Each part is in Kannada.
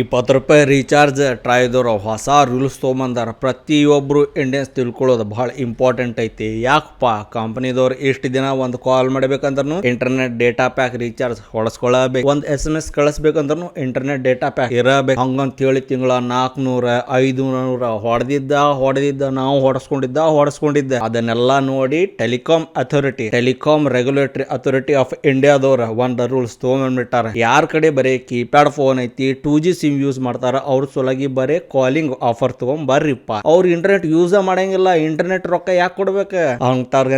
ಇಪ್ಪತ್ತು ರೂಪಾಯಿ ರೀಚಾರ್ಜ್ ಟ್ರೈದವ್ರು ಹೊಸ ರೂಲ್ಸ್ ತೊಗೊಂಬಂದಾರ. ಪ್ರತಿಯೊಬ್ಬರು ಇಂಡಿಯನ್ಸ್ ತಿಳ್ಕೊಳ್ಳೋದು ಭಾಳ ಇಂಪಾರ್ಟೆಂಟ್ ಐತಿ. ಯಾಕಪ್ಪ? ಕಂಪ್ನಿದವ್ರು ಇಷ್ಟು ದಿನ ಒಂದು ಕಾಲ್ ಮಾಡ್ಬೇಕಂದ್ರೂ ಇಂಟರ್ನೆಟ್ ಡೇಟಾ ಪ್ಯಾಕ್ ರೀಚಾರ್ಜ್ ಹೊಡಸ್ಕೊಳಬೇಕು. ಒಂದು ಎಸ್ ಎಂ ಎಸ್ ಕಳಿಸ್ಬೇಕಂದ್ರೂ ಇಂಟರ್ನೆಟ್ ಡೇಟಾ ಪ್ಯಾಕ್ ಇರಬೇಕು. ಹಂಗಂತ ಹೇಳಿ ತಿಂಗಳ ನಾಲ್ಕುನೂರ ಐದು ನೂರ ಹೊಡೆದಿದ್ದ ಹೊಡೆದಿದ್ದ, ನಾವು ಹೊಡೆಸ್ಕೊಂಡಿದ್ದ ಹೊಡೆಸ್ಕೊಂಡಿದ್ದ. ಅದನ್ನೆಲ್ಲ ನೋಡಿ telecom authority telecom regulatory authority of ಇಂಡಿಯಾದವ್ರ ಒಂದು ರೂಲ್ಸ್ ತೊಗೊಂಡ್ಬಿಟ್ಟಾರ ಯಾರ ಕಡೆ ಬರೀ ಕೀಪ್ಯಾಡ್ ಫೋನ್ ಐತಿ ಟೂ ಜಿ ಸಿಮ್ ಯೂಸ್ ಮಾಡ್ತಾರ, ಅವ್ರ ಸಲುವಾಗಿ ಬರೇ ಕಾಲಿಂಗ್ ಆಫರ್ ತಗೊಂಡ್ ಬರ್ರಿಪ್ಪ ಅವ್ರ ಇಂಟರ್ನೆಟ್ ಯೂಸ್ ಮಾಡಂಗಿಲ್ಲ ಇಂಟರ್ನೆಟ್ ರೊಕ್ಕ ಯಾಕೆ ಕೊಡ್ಬೇಕು?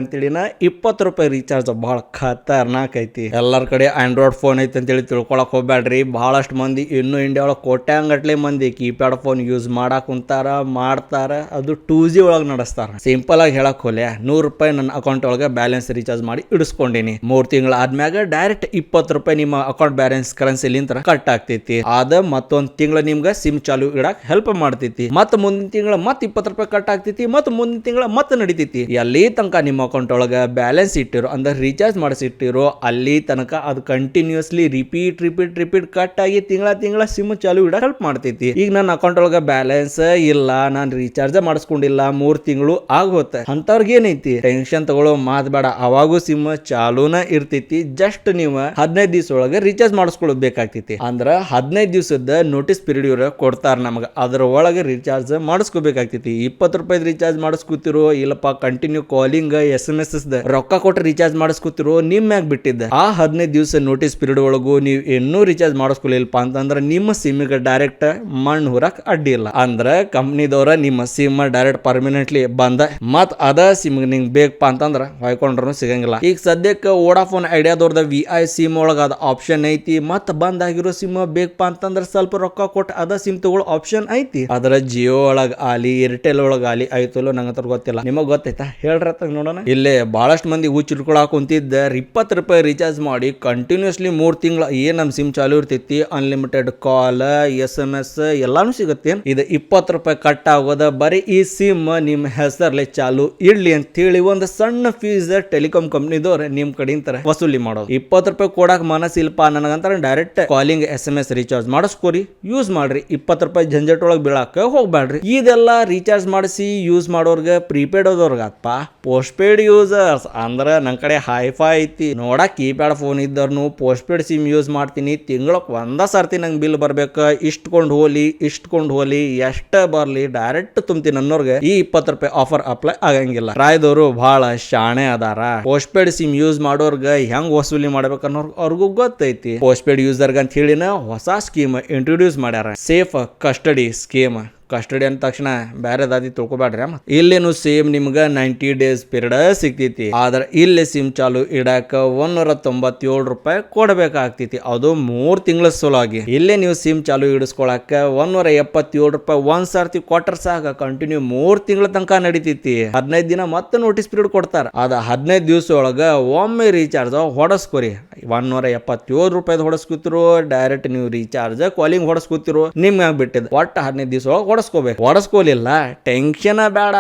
ಅಂತೇಳಿನ ಇಪ್ಪತ್ತು ರೂಪಾಯಿ ರೀಚಾರ್ಜ್ ಬಹಳ ಖತರ್ನಾಕ್ ಐತಿ. ಎಲ್ಲರ ಕಡೆ ಆಂಡ್ರಾಯ್ಡ್ ಫೋನ್ ಐತಿ ಅಂತೇಳಿ ತಿಳ್ಕೊಳಕ್ ಹೋಗ್ಬೇಡ್ರಿ ಬಹಳಷ್ಟು ಮಂದಿ, ಇನ್ನು ಇಂಡಿಯಾ ಒಳಗೆ ಕೋಟ್ಯಾಂಗಟ್ಲೆ ಮಂದಿ ಕೀಪ್ಯಾಡ್ ಫೋನ್ ಯೂಸ್ ಮಾಡಕ್ ಕುಂತಾರ, ಮಾಡ್ತಾರ. ಅದು ಟೂ ಜಿ ಒಳಗೆ ನಡೆಸ್ತಾರ. ಸಿಂಪಲ್ ಆಗಿ ಹೇಳಕ್ ಹೋಲೆ ನೂರು ರೂಪಾಯಿ ನನ್ನ ಅಕೌಂಟ್ ಒಳಗೆ ಬ್ಯಾಲೆನ್ಸ್ ರೀಚಾರ್ಜ್ ಮಾಡಿ ಇಡಿಸ್ಕೊಂಡಿನಿ. ಮೂರ್ ತಿಂಗಳ ಆದ್ಮ್ಯಾಗ ಡೈರೆಕ್ಟ್ ಇಪ್ಪತ್ತು ರೂಪಾಯಿ ನಿಮ್ಮ ಅಕೌಂಟ್ ಬ್ಯಾಲೆನ್ಸ್ ಕರೆನ್ಸಿ ಲಿಂತ್ರ ಕಟ್ ಆಗ್ತೈತಿ. ಅದ ಮತ್ತೊಂದ್ ತಿಂಗಳ ನಿಮ್ಗೆ ಸಿಮ್ ಚಾಲು ಇಡಕ್ ಹೆಲ್ಪ್ ಮಾಡ್ತೈತಿ. ಮತ್ತ ಮುಂದಿನ ತಿಂಗಳ ಮತ್ತೆ ಇಪ್ಪತ್ತು ರೂಪಾಯಿ ಕಟ್ ಆಗ್ತೈತಿ, ಮತ್ತ ಮುಂದಿನ ತಿಂಗಳ ಮತ್ತೆ ನಡಿತೈತಿ. ಎಲ್ಲಿ ತನಕ ನಿಮ್ಮ ಅಕೌಂಟ್ ಒಳಗ ಬ್ಯಾಲೆನ್ಸ್ ಇಟ್ಟಿರೋ, ಅಂದ್ರೆ ರೀಚಾರ್ಜ್ ಮಾಡಿಸಿಟ್ಟಿರೋ, ಅಲ್ಲಿ ತನಕ ಅದು continuously repeat repeat repeat cut ಆಗಿ ತಿಂಗಳ ತಿಂಗಳ ಸಿಮ್ ಚಾಲು ಇಡಕ್ ಹೆಲ್ಪ್ ಮಾಡ್ತೈತಿ. ಈಗ ನನ್ನ ಅಕೌಂಟ್ ಒಳಗ ಬ್ಯಾಲೆನ್ಸ್ ಇಲ್ಲ, ನಾನು ರೀಚಾರ್ಜ್ ಮಾಡಿಸ್ಕೊಂಡಿಲ್ಲ, ಮೂರು ತಿಂಗಳು ಆಗೋತ್ತೆ ಅಂತವ್ರಿಗೆ ಏನೈತಿ? ಟೆನ್ಷನ್ ತಗೊಳ್ಳೋ ಮಾತ್ ಬೇಡ, ಅವಾಗೂ ಸಿಮ್ ಚಾಲೂನ ಇರ್ತೈತಿ. ಜಸ್ಟ್ ನೀವು ಹದಿನೈದು ದಿವಸ ಒಳಗೆ ರೀಚಾರ್ಜ್ ಮಾಡಿಸ್ಕೊಳ್ಬೇಕಾಗ್ತೈತಿ ಅಂದ್ರ ಹದಿನೈದು ದಿವಸದ ನೋಟಿಸ್ ಪೀರಿಯಡ್ ಇವ್ರು ಕೊಡ್ತಾರ ನಮಗೆ. ಅದರ ಒಳಗೆ ರೀಚಾರ್ಜ್ ಮಾಡಿಸ್ಕೋಬೇಕಾಗ್ತೈತಿ. ಇಪ್ಪತ್ತು ರೂಪಾಯಿ ರೀಚಾರ್ಜ್ ಮಾಡಿಸ್ಕೊತಿರೋ, ಇಲ್ಲಪ್ಪ continue calling S M S ರೊಕ್ಕ ಕೊಟ್ಟು ರೀಚಾರ್ಜ್ ಮಾಡಿಸ್ಕೊತಿರೋ ನಿಮ್ಮ ಮ್ಯಾಗ ಬಿಟ್ಟಿದ್ದೆ. ಆ ಹದಿನೈದು ದಿವಸ ನೋಟಿಸ್ ಪೀರಿಯಡ್ ಒಳಗೂ ನೀವು ಇನ್ನೂ ರೀಚಾರ್ಜ್ ಮಾಡಿಸ್ಕೊಲಿಲ್ಲಪ್ಪ ಅಂತಂದ್ರೆ ನಿಮ್ಮ ಸಿಮ್ಗೆ ಡೈರೆಕ್ಟ್ ಮಣ್ಣು ಹುರಕ್ ಅಡ್ಡಿ ಇಲ್ಲ. ಅಂದ್ರೆ ಕಂಪ್ನಿದವ್ರ ನಿಮ್ಮ ಸಿಮ್ ಡೈರೆಕ್ಟ್ ಪರ್ಮನೆಂಟ್ಲಿ ಬಂದ. ಮತ್ ಅದ ಸಿಮ್ ನಿಂಗ್ ಬೇಕಪ್ಪ ಅಂತಂದ್ರ ಹೊಯ್ಕೊಂಡ್ರು ಸಿಗಂಗಿಲ್ಲ. ಈಗ ಸದ್ಯಕ್ಕೆ ಓಡಾಫೋನ್ ಐಡಿಯಾದವ್ರದ ವಿ ಐ ಸಿಮ್ ಒಳಗ ಅದ ಆಪ್ಷನ್ ಐತಿ. ಮತ್ ಬಂದ್ ಆಗಿರೋ ಸಿಮ್ ಬೇಕಪ್ಪ ಅಂತಂದ್ರ ಸ್ವಲ್ಪ ರೊಕ್ಕ ಕೊಟ್ಟು ಅದ ಸಿಮ್ ತಗೊಳ್ಳೋ ಆಪ್ಷನ್ ಐತಿ. ಅದರ ಜಿಯೋ ಒಳಗ ಆಲಿ ಏರ್ಟೆಲ್ ಒಳಗ ಆಲಿ ಐತಲ್ಲೋ ಅದ್ರ ಗೊತ್ತಿಲ್ಲ. ನಿಮಗ್ ಗೊತ್ತೈತಾ? ಹೇಳ್ರ ನೋಡೋಣ. ಇಲ್ಲೇ ಬಹಳಷ್ಟು ಮಂದಿ ಹುಚ್ಚ ಹಿಡ್ಕೊಳಕ್ ಕುಂತಿದ್ದ, ಇಪ್ಪತ್ತು ರೂಪಾಯಿ ರೀಚಾರ್ಜ್ ಮಾಡಿ ಕಂಟಿನ್ಯೂಸ್ಲಿ ಮೂರ್ ತಿಂಗಳ ಏನ್ ನಮ್ ಸಿಮ್ ಚಾಲು ಇರ್ತೈತಿ? Unlimited call S M S ಎಲ್ಲಾನು ಸಿಗುತ್ತೆ ಇದು ಇಪ್ಪತ್ತು ರೂಪಾಯಿ ಕಟ್ ಆಗೋದ, ಬರೀ ಈ ಸಿಮ್ ನಿಮ್ಮ ಹೆಸರ್ಲೆ ಚಾಲು ಇಡ್ಲಿ ಅಂತೇಳಿ ಒಂದು ಸಣ್ಣ ಫೀಸ್ ಟೆಲಿಕಾಂ ಕಂಪ್ನಿದವ್ರ ನಿಮ್ ಕಡೆಯಿಂದ ವಸೂಲಿ ಮಾಡೋದು. ಇಪ್ಪತ್ತು ರೂಪಾಯಿ ಕೊಡಕ್ ಮನಸ್ಸಿಲ್ಪ ನನಗಂತ direct calling S M S recharge ಮಾಡಿಸ್ಕೋರಿ use ಮಾಡ್ರಿ. ಇಪ್ಪತ್ತು ರೂಪಾಯಿ ಜಂಜಟ್ ಒಳಗೆ ಬೀಳಾಕ ಹೋಗ್ಬೇಡ್ರಿ ಇದೆಲ್ಲ ರೀಚಾರ್ಜ್ ಮಾಡಿಸಿ ಯೂಸ್ ಮಾಡೋರ್ಗೆ ಪ್ರೀಪೇಡ್ ಹೋದವ್ರಿಗೆ ಅಪ್ಪ. ಪೋಸ್ಟ್ ಪೇಡ್ ಯೂಸರ್ಸ್ ಅಂದ್ರೆ ನನ್ನ ಕಡೆ ಹೈಫೈ ಐತಿ. ನೋಡ ಕೀಪ್ಯಾಡ್ ಫೋನ್ ಇದ್ದರ್ನು ಪೋಸ್ಟ್ ಪೇಡ್ ಸಿಮ್ ಯೂಸ್ ಮಾಡ್ತೀನಿ. ತಿಂಗಳಕ್ಕೆ ಒಂದ ಸರ್ತಿ ನಂಗೆ ಬಿಲ್ ಬರ್ಬೇಕು. ಇಷ್ಟಕೊಂಡು ಹೋಲಿ, ಇಷ್ಟಕೊಂಡ್ ಹೋಲಿ, ಎಷ್ಟ ಬರ್ಲಿ ಡೈರೆಕ್ಟ್ ತುಂಬ್ತೀನಿ ಅನ್ನೋರ್ಗೆ ಈ ಇಪ್ಪತ್ತು ರೂಪಾಯಿ ಆಫರ್ ಅಪ್ಲೈ ಆಗಂಗಿಲ್ಲ. ರಾಯ್ದವರು ಬಹಳ ಶಾಣೆ ಅದಾರ. ಪೋಸ್ಟ್ ಪೇಡ್ ಸಿಮ್ ಯೂಸ್ ಮಾಡೋರ್ಗ ಹೆಂಗ್ ವಸೂಲಿ ಮಾಡ್ಬೇಕು ಅನ್ನೋರ್ಗೆ ಅವ್ರಿಗೂ ಗೊತ್ತೈತಿ. ಪೋಸ್ಟ್ ಪೇಡ್ ಯೂಸರ್ಗ ಅಂತ ಹೇಳಿನ ಹೊಸ ಸ್ಕೀಮ್ ಇಂಟ್ರೊಡ್ಯೂಸ್ ಮಾಡ್ಯಾರ. ಸೇಫ್ ಕಸ್ಟಡಿ ಸ್ಕೀಮ್ ಕಸ್ಟಡಿ ಅಂದ ತಕ್ಷಣ ಬೇರೆ ದಾದಿ ತಿಳ್ಕೊಬೇಡ್ರಿ ಅಮ್ಮ. ಇಲ್ಲೇನು ಸೇಮ್ ನಿಮ್ಗೆ ನೈಂಟಿ ಡೇಸ್ ಪೀರಿಯಡ್ ಸಿಗ್ತೈತಿ. ಆದ್ರೆ ಇಲ್ಲಿ ಸಿಮ್ ಚಾಲು ಇಡಾಕ ಒಂದೂರ ತೊಂಬತ್ತೇಳು ರೂಪಾಯಿ ಕೊಡಬೇಕಾಗ್ತೈತಿ. ಅದು ಮೂರ್ ತಿಂಗಳ ಸಲುವಾಗಿ. ಇಲ್ಲೇ ನೀವು ಸಿಮ್ ಚಾಲು ಇಡಿಸ್ಕೊಳಕ ಒಂದೂರ ಎಪ್ಪತ್ತೇಳು ರೂಪಾಯಿ ಒಂದ್ ಸರ್ತಿ ಕೊಟ್ರ ಸಾಕ ಕಂಟಿನ್ಯೂ ಮೂರ್ ತಿಂಗಳ ತನಕ ನಡಿತೈತಿ. ಹದಿನೈದು ದಿನ ಮತ್ತೆ ನೋಟಿಸ್ ಪೀರಿಯಡ್ ಕೊಡ್ತಾರ. ಅದ ಹದಿನೈದು ದಿವಸ ಒಳಗ ಒಮ್ಮೆ ರೀಚಾರ್ಜ್ ಹೊಡಸ್ಕೊರಿ. ಒಂದೂರ ಎಪ್ಪತ್ತೇಳು ರೂಪಾಯಿ ಹೊಡಸ್ಕೊತಿರೋ ಡೈರೆಕ್ಟ್ ನೀವು ರೀಚಾರ್ಜ್ ಕಾಲಿಂಗ್ ಹೊಡಸ್ಕೊತಿರೋ, ನಿಮ್ಗೆ ಬಿಟ್ಟಿದ್ ಒಟ್ಟು ಹದಿನೈದು ದಿವಸ ಒಳಗೆ ಹೊಡಸ್ಕೋಬೇಕು ಓಡಿಸ್ಕೊಲಿಲ್ಲ ಟೆನ್ಷನ್ ಬೇಡ.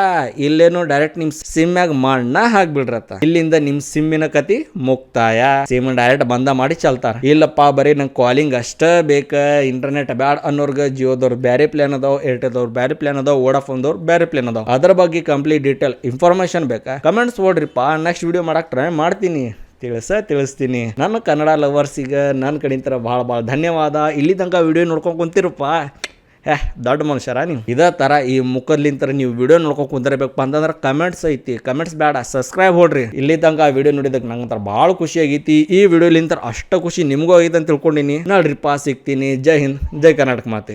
ಇಲ್ಲೇನು ಡೈರೆಕ್ಟ್ ನಿಮ್ ಸಿಮ್ಯಾಗ ಮಣ್ಣ ಹಾಕ್ಬಿಡ್ರತ್ತ. ಇಲ್ಲಿಂದ ನಿಮ್ ಸಿಮ್ಮಿನ ಕತಿ ಮುಕ್ತಾಯ. ಸಿಮ್ ಡೈರೆಕ್ಟ್ ಬಂದ ಮಾಡಿ ಚಲ್ತಾರ. ಇಲ್ಲಪ್ಪ, ಬರೀ ನಂಗೆ ಕಾಲಿಂಗ್ ಅಷ್ಟ ಬೇಕ. ಇಂಟರ್ನೆಟ್ ಬ್ಯಾಡ್ ಅನ್ನೋರ್ಗ, ಜಿಯೋದವ್ರು ಬೇರೆ ಪ್ಲಾನ್ ಅದಾವ ಏರ್ಟೆಲ್ದವ್ರು ಬ್ಯಾರೆ ಪ್ಲಾನ್ ಅದಾವ, ವೋಡಾಫೋನ್ದವ್ರು ಬೇರೆ ಪ್ಲಾನ್ ಅದಾವ. ಅದ್ರ ಬಗ್ಗೆ ಕಂಪ್ಲೀಟ್ ಡೀಟೇಲ್ ಇನ್ಫಾರ್ಮೇಶನ್ ಬೇಕಾ? ಕಮೆಂಟ್ಸ್ ಓಡ್ರಿಪ್ಪ. ನೆಕ್ಸ್ಟ್ ವಿಡಿಯೋ ಮಾಡಕ್ ಟ್ರೈ ಮಾಡ್ತೀನಿ. ತಿಳಿಸ, ತಿಳಿಸ್ತೀನಿ. ನನ್ನ ಕನ್ನಡ ಲವರ್ಸಿಗೆ ನನ್ನ ಕಡೆಯಿಂದ ಭಾಳ ಭಾಳ ಧನ್ಯವಾದ. ಇಲ್ಲಿ ತನಕ ವಿಡಿಯೋ ನೋಡ್ಕೊಂಡು ಕುಂತಿರಪ್ಪ. ಹೇ, ದೊಡ್ಡ ಮನುಷ್ಯರ ನೀವು ಇದೇ ಥರ ಈ ಮುಖದ್ಲಿಂತರ ನೀವು ವಿಡಿಯೋ ನೋಡ್ಕೊಂಡು ಕುಂದಿರಬೇಕು ಅಂತಂದ್ರೆ ಕಮೆಂಟ್ಸ್ ಐತಿ. ಕಮೆಂಟ್ಸ್ ಬೇಡ ಸಬ್ಸ್ಕ್ರೈಬ್ ಹೊಡ್ರಿ. ಇಲ್ಲಿ ತನಕ ಆ ವಿಡಿಯೋ ನೋಡಿದಕ್ಕೆ ನಂಗೆ ಭಾಳ ಖುಷಿ ಆಗೈತಿ. ಈ ವಿಡಿಯೋಲಿಂತ ಅಷ್ಟು ಖುಷಿ ನಿಮಗೂ ಆಗೈತೆ ಅಂತ ತಿಳ್ಕೊಂಡಿನಿ. ನೋಡ್ರಿಪ್ಪ, ಸಿಗ್ತೀನಿ. ಜೈ ಹಿಂದ್, ಜೈ ಕರ್ನಾಟಕ ಮಾತೆ.